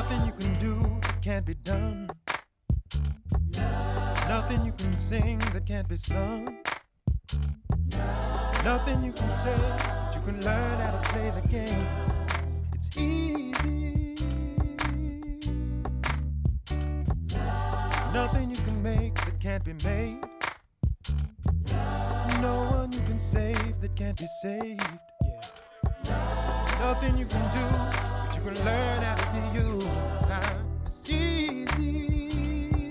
Nothing you can do that can't be done. Nothing you can sing that can't be sung. Nothing you can say that you can learn how to play the game. It's easy. Nothing you can make that can't be made. No one you can save that can't be saved. Nothing you can do, you can learn how to be you. Time is easy.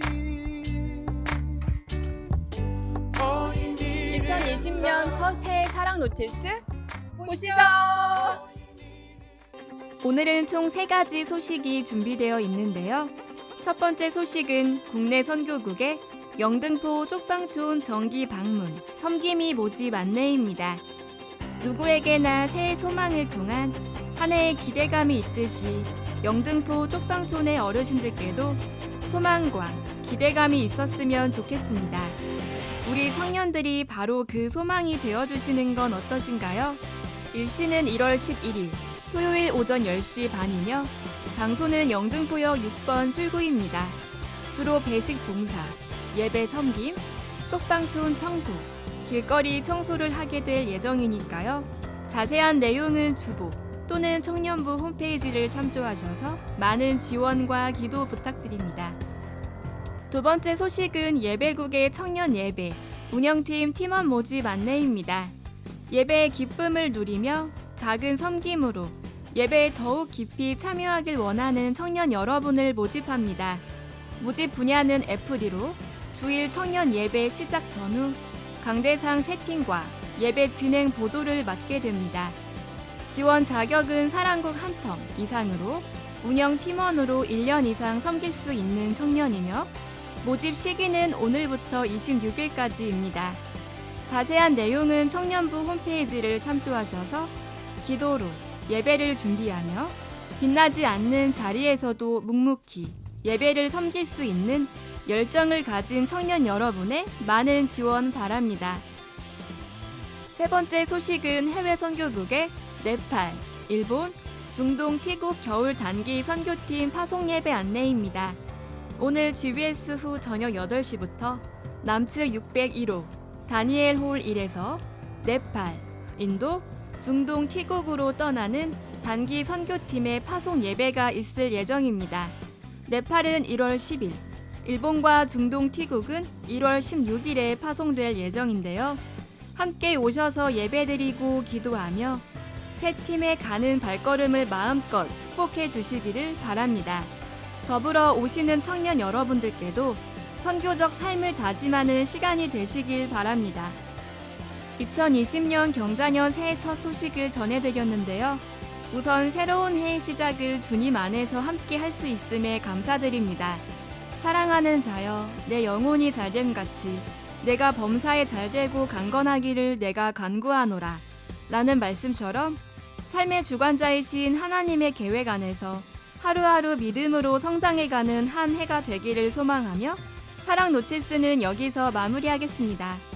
All you need is 2020년 첫 새해 사랑 노티스 보시죠. 오늘은 총 세 가지 소식이 준비되어 있는데요. 첫 번째 소식은 국내 선교국의 영등포 쪽방촌 정기 방문, 섬김이 모집 안내입니다. 누구에게나 새해 소망을 통한 한 해의 기대감이 있듯이 영등포 쪽방촌의 어르신들께도 소망과 기대감이 있었으면 좋겠습니다. 우리 청년들이 바로 그 소망이 되어주시는 건 어떠신가요? 일시는 1월 11일 토요일 오전 10시 반이며 장소는 영등포역 6번 출구입니다. 주로 배식 봉사, 예배 섬김, 쪽방촌 청소, 길거리 청소를 하게 될 예정이니까요. 자세한 내용은 주보 또는 청년부 홈페이지를 참조하셔서 많은 지원과 기도 부탁드립니다. 두 번째 소식은 예배국의 청년 예배 운영팀 팀원 모집 안내입니다. 예배의 기쁨을 누리며 작은 섬김으로 예배에 더욱 깊이 참여하길 원하는 청년 여러분을 모집합니다. 모집 분야는 FD로 주일 청년 예배 시작 전후 강대상 세팅과 예배 진행 보조를 맡게 됩니다. 지원 자격은 사랑국 한 텀 이상으로 운영 팀원으로 1년 이상 섬길 수 있는 청년이며 모집 시기는 오늘부터 26일까지입니다. 자세한 내용은 청년부 홈페이지를 참조하셔서 기도로 예배를 준비하며 빛나지 않는 자리에서도 묵묵히 예배를 섬길 수 있는 열정을 가진 청년 여러분의 많은 지원 바랍니다. 세 번째 소식은 해외 선교국의 네팔, 일본, 중동 티국 겨울 단기 선교팀 파송 예배 안내입니다. 오늘 GBS 후 저녁 8시부터 남측 601호 다니엘 홀 1에서 네팔, 인도, 중동 티국으로 떠나는 단기 선교팀의 파송 예배가 있을 예정입니다. 네팔은 1월 10일, 일본과 중동 티국은 1월 16일에 파송될 예정인데요. 함께 오셔서 예배드리고 기도하며 새 팀의 가는 발걸음을 마음껏 축복해 주시기를 바랍니다. 더불어 오시는 청년 여러분들께도 선교적 삶을 다짐하는 시간이 되시길 바랍니다. 2020년 경자년 새해 첫 소식을 전해드렸는데요. 우선 새로운 해의 시작을 주님 안에서 함께 할 수 있음에 감사드립니다. 사랑하는 자여, 내 영혼이 잘됨 같이 내가 범사에 잘되고 강건하기를 내가 간구하노라. 라는 말씀처럼 삶의 주관자이신 하나님의 계획 안에서 하루하루 믿음으로 성장해가는 한 해가 되기를 소망하며 사랑 노티스는 여기서 마무리하겠습니다.